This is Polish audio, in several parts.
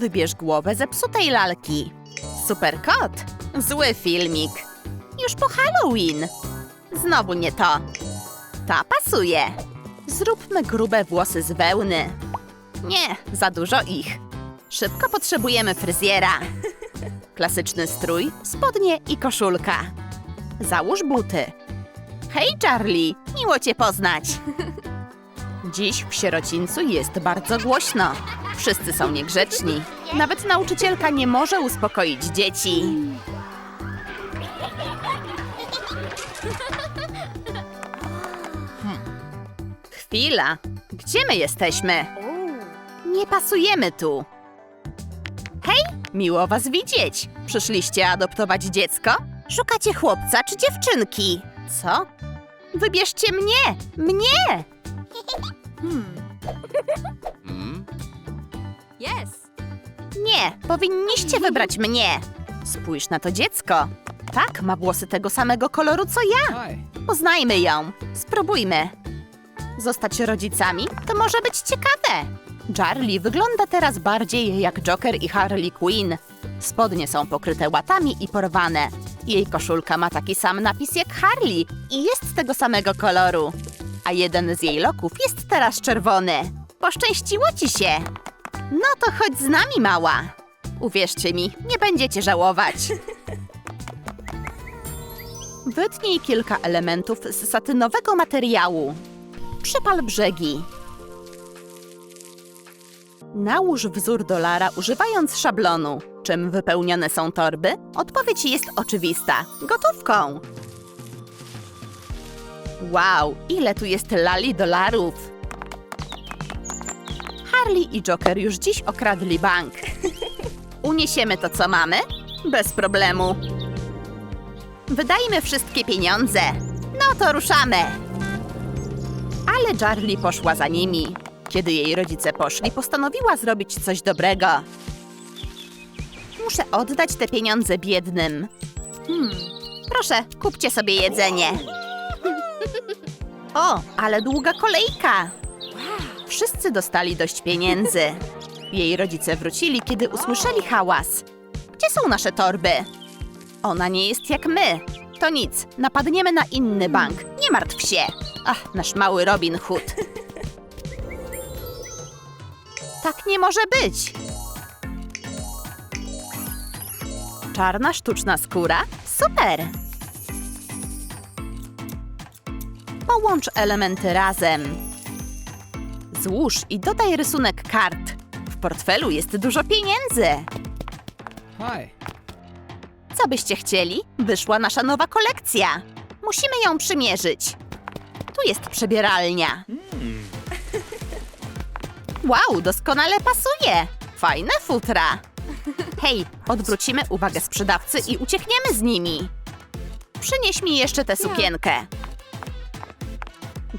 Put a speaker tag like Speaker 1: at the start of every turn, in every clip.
Speaker 1: wybierz głowę zepsutej lalki. Super kot. Zły filmik. Już po Halloween. Znowu nie to. Ta pasuje. Zróbmy grube włosy z wełny. Nie, za dużo ich. Szybko potrzebujemy fryzjera. Klasyczny strój, spodnie i koszulka. Załóż buty. Hej, Charlie, miło cię poznać. Dziś w sierocińcu jest bardzo głośno. Wszyscy są niegrzeczni. Nawet nauczycielka nie może uspokoić dzieci. Hmm. Chwila, gdzie my jesteśmy? Nie pasujemy tu. Hej, miło was widzieć. Przyszliście adoptować dziecko? Szukacie chłopca czy dziewczynki? Co? Wybierzcie mnie! Mnie!
Speaker 2: Yes.
Speaker 1: Nie, powinniście wybrać mnie. Spójrz na to dziecko. Tak, ma włosy tego samego koloru co ja. Poznajmy ją. Spróbujmy. Zostać rodzicami to może być ciekawe. Charlie wygląda teraz bardziej jak Joker i Harley Quinn. Spodnie są pokryte łatami i porwane. Jej koszulka ma taki sam napis jak Harley i jest tego samego koloru. A jeden z jej loków jest teraz czerwony. Poszczęściło ci się. No to chodź z nami, mała. Uwierzcie mi, nie będziecie żałować. Wytnij kilka elementów z satynowego materiału. Przypal brzegi. Nałóż wzór dolara używając szablonu. Czym wypełnione są torby? Odpowiedź jest oczywista. Gotówką. Wow, ile tu jest lali dolarów. Harley i Joker już dziś okradli bank. Uniesiemy to, co mamy? Bez problemu. Wydajmy wszystkie pieniądze. No to ruszamy. Ale Charlie poszła za nimi. Kiedy jej rodzice poszli, postanowiła zrobić coś dobrego. Muszę oddać te pieniądze biednym. Hmm. Proszę, kupcie sobie jedzenie. O, ale długa kolejka. Wszyscy dostali dość pieniędzy. Jej rodzice wrócili, kiedy usłyszeli hałas. Gdzie są nasze torby? Ona nie jest jak my. To nic, napadniemy na inny bank. Nie martw się. Ach, nasz mały Robin Hood. Tak nie może być. Czarna sztuczna skóra? Super! Połącz elementy razem. Złóż i dodaj rysunek kart. W portfelu jest dużo pieniędzy.
Speaker 3: Hi.
Speaker 1: Co byście chcieli? Wyszła nasza nowa kolekcja. Musimy ją przymierzyć. Tu jest przebieralnia. Wow, doskonale pasuje. Fajne futra. Hej, odwrócimy uwagę sprzedawcy i uciekniemy z nimi. Przynieś mi jeszcze tę sukienkę.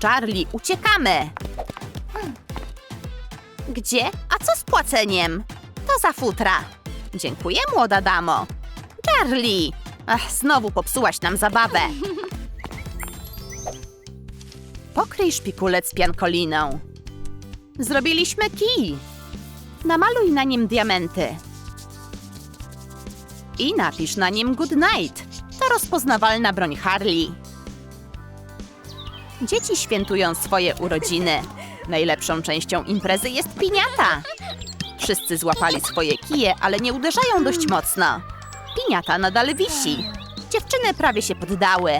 Speaker 1: Charlie, uciekamy. Gdzie? A co z płaceniem? To za futra. Dziękuję, młoda damo. Charlie! Ach, znowu popsułaś nam zabawę. Pokryj szpikulec piankoliną. Zrobiliśmy kij. Namaluj na nim diamenty. I napisz na nim good night. To rozpoznawalna broń Harley. Dzieci świętują swoje urodziny. Najlepszą częścią imprezy jest piniata. Wszyscy złapali swoje kije, ale nie uderzają dość mocno. Piniata nadal wisi. Dziewczyny prawie się poddały.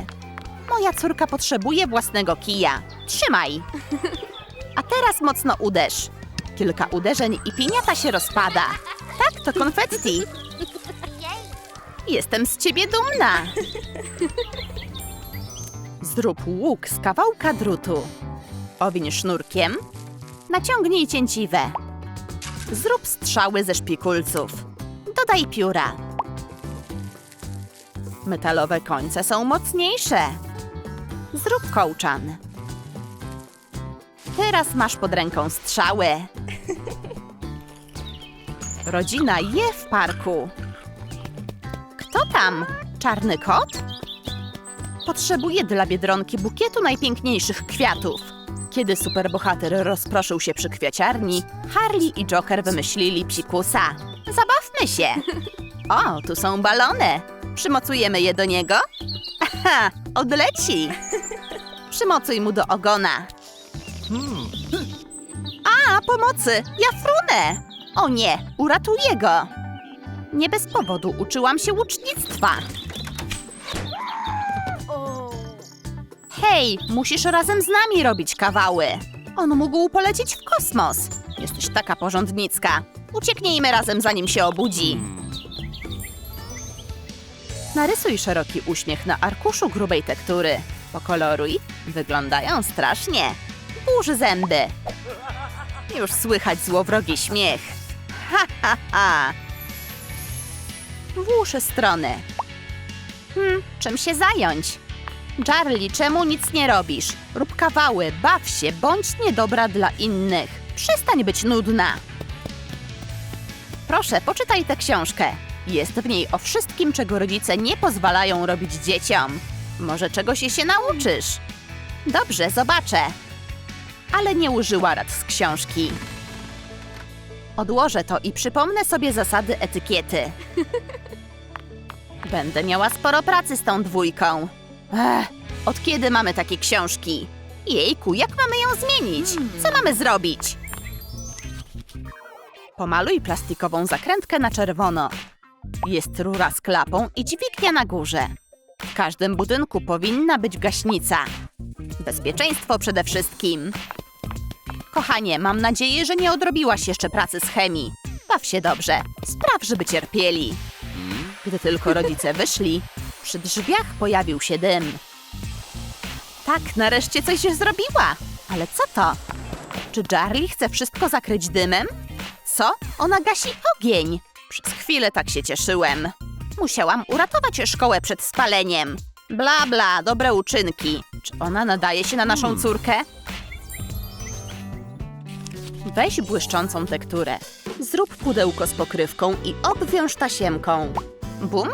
Speaker 1: Moja córka potrzebuje własnego kija. Trzymaj. A teraz mocno uderz. Kilka uderzeń i piniata się rozpada. Tak, to konfetti. Jestem z ciebie dumna. Zrób łuk z kawałka drutu. Owiń sznurkiem. Naciągnij cięciwe. Zrób strzały ze szpikulców. Dodaj pióra. Metalowe końce są mocniejsze. Zrób kołczan. Teraz masz pod ręką strzały. Rodzina je w parku. Kto tam? Czarny kot? Potrzebuję dla Biedronki bukietu najpiękniejszych kwiatów. Kiedy superbohater rozproszył się przy kwiaciarni, Harley i Joker wymyślili psikusa. Zabawmy się. O, tu są balony. Przymocujemy je do niego. Aha, odleci. Przymocuj mu do ogona. A, pomocy! Ja frunę! O nie, uratuję go! Nie bez powodu uczyłam się łucznictwa. Hej, musisz razem z nami robić kawały. On mógł polecieć w kosmos. Jesteś taka porządnicka. Ucieknijmy razem, zanim się obudzi. Narysuj szeroki uśmiech na arkuszu grubej tektury. Pokoloruj. Wyglądają strasznie. Burzy zęby. Już słychać złowrogi śmiech. Ha, ha, ha. Włóż strony. Hmm, czym się zająć? Charlie, czemu nic nie robisz? Rób kawały, baw się, bądź niedobra dla innych. Przestań być nudna. Proszę, poczytaj tę książkę. Jest w niej o wszystkim, czego rodzice nie pozwalają robić dzieciom. Może czegoś się nauczysz? Dobrze, zobaczę. Ale nie użyła rad z książki. Odłożę to i przypomnę sobie zasady etykiety. Będę miała sporo pracy z tą dwójką. Ech, od kiedy mamy takie książki? Jejku, jak mamy ją zmienić? Co mamy zrobić? Pomaluj plastikową zakrętkę na czerwono. Jest rura z klapą i dźwignia na górze. W każdym budynku powinna być gaśnica. Bezpieczeństwo przede wszystkim. Kochanie, mam nadzieję, że nie odrobiłaś jeszcze pracy z chemii. Baw się dobrze. Spraw, żeby cierpieli. Gdy tylko rodzice wyszli, przy drzwiach pojawił się dym. Tak, nareszcie coś się zrobiła. Ale co to? Czy Charlie chce wszystko zakryć dymem? Co? Ona gasi ogień. Przez chwilę tak się cieszyłem. Musiałam uratować szkołę przed spaleniem. Bla, bla, dobre uczynki. Czy ona nadaje się na naszą córkę? Weź błyszczącą tekturę. Zrób pudełko z pokrywką i obwiąż tasiemką. Bum?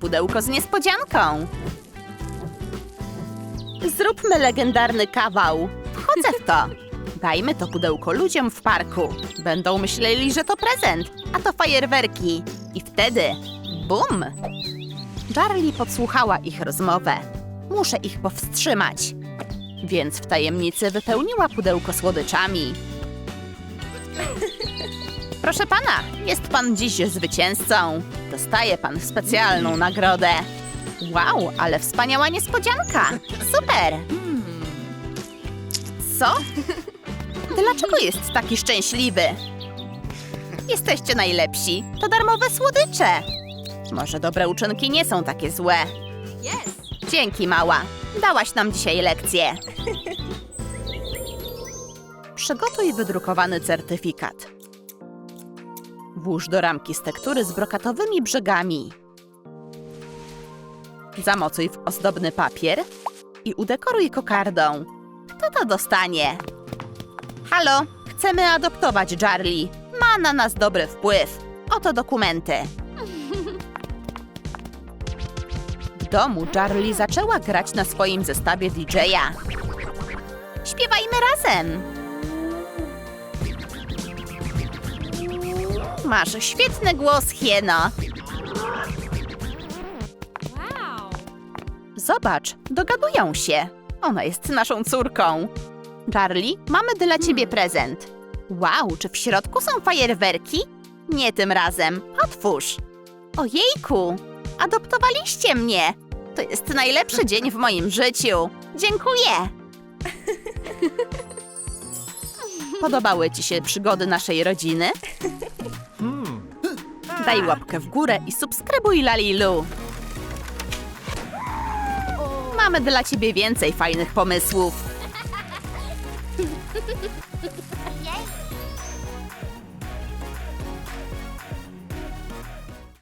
Speaker 1: Pudełko z niespodzianką. Zróbmy legendarny kawał. Wchodzę w to. Dajmy to pudełko ludziom w parku. Będą myśleli, że to prezent, a to fajerwerki. I wtedy bum! Charlie podsłuchała ich rozmowę. Muszę ich powstrzymać. Więc w tajemnicy wypełniła pudełko słodyczami. Proszę pana, jest pan dziś zwycięzcą. Dostaje pan specjalną nagrodę. Wow, ale wspaniała niespodzianka. Super. Co? Dlaczego jest taki szczęśliwy? Jesteście najlepsi. To darmowe słodycze. Może dobre uczynki nie są takie złe. Dzięki, mała. Dałaś nam dzisiaj lekcję. Przygotuj wydrukowany certyfikat. Włóż do ramki z tektury z brokatowymi brzegami. Zamocuj w ozdobny papier i udekoruj kokardą. Kto to dostanie? Halo, chcemy adoptować Charlie. Ma na nas dobry wpływ. Oto dokumenty. W domu Charlie zaczęła grać na swoim zestawie DJ-a. Śpiewajmy razem. Masz świetny głos, Hieno. Zobacz, dogadują się. Ona jest naszą córką. Charlie, mamy dla ciebie prezent. Wow, czy w środku są fajerwerki? Nie tym razem. Otwórz. Ojejku, adoptowaliście mnie. To jest najlepszy dzień w moim życiu. Dziękuję. Podobały ci się przygody naszej rodziny? Daj łapkę w górę i subskrybuj Lalilu. Mamy dla ciebie więcej fajnych pomysłów.